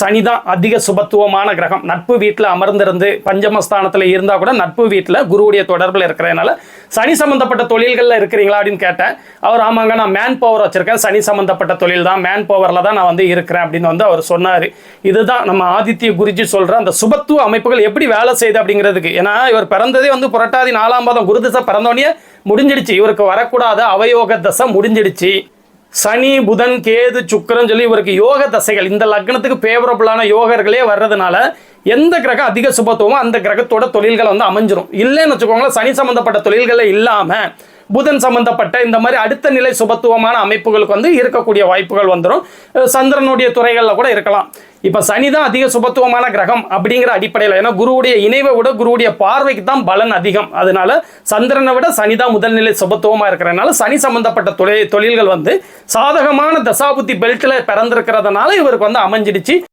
சனி தான் அதிக சுபத்துவமான கிரகம். நட்பு வீட்டில் அமர்ந்திருந்து பஞ்சமஸ்தானத்தில் இருந்தால் கூட நட்பு வீட்டில் குருவுடைய தொடர்பில் இருக்கிறதுனால சனி சம்பந்தப்பட்ட தொழில்களில் இருக்கிறீங்களா அப்படின்னு கேட்டேன். அவர் ஆமாங்க நான் மேன் பவர் வச்சிருக்கேன். சனி சம்பந்தப்பட்ட தொழில் தான் மேன் பவரில் தான் நான் வந்து இருக்கிறேன் அப்படின்னு வந்து அவர் சொன்னார். இதுதான் நம்ம ஆதித்ய குருஜி சொல்கிற அந்த சுபத்துவ அமைப்புகள் எப்படி வேலை செய்யுது அப்படிங்கிறதுக்கு. ஏன்னா இவர் பிறந்ததே வந்து புரட்டாதி நாலாம் பாதம். குரு திசை பிறந்தோடனே முடிஞ்சிடுச்சு. இவருக்கு வரக்கூடாத அவயோக தசை முடிஞ்சிடுச்சு. சனி புதன் கேது சுக்கிரன் சொல்லி இவருக்கு யோக தசைகள். இந்த லக்னத்துக்கு ஃபேவரபுளான யோகர்களே வர்றதுனால எந்த கிரகம் அதிக சுபத்துவமோ அந்த கிரகத்தோட தொழில்கள் வந்து அமைஞ்சிரும். இல்லைன்னு வச்சுக்கோங்களேன் சனி சம்பந்தப்பட்ட தொழில்கள் இல்லாமல் புதன் சம்பந்தப்பட்ட இந்த மாதிரி அடுத்த நிலை சுபத்துவமான அமைப்புகளுக்கு வந்து இருக்கக்கூடிய வாய்ப்புகள் வந்துடும் சந்திரனுடைய துறைகளில் கூட இருக்கலாம். இப்போ சனி தான் அதிக சுபத்துவமான கிரகம் அப்படிங்கிற அடிப்படையில் ஏன்னா குருவுடைய இணைவை விட குருவுடைய பார்வைக்கு தான் பலன் அதிகம். அதனால சந்திரனை விட சனி தான் முதல்நிலை சுபத்துவமாக இருக்கிறனால சனி சம்பந்தப்பட்ட தொழில் தொழில்கள் வந்து சாதகமான தசாபுத்தி பெல்ட்டில் பிறந்திருக்கிறதுனால இவருக்கு வந்து அமைஞ்சிடுச்சு.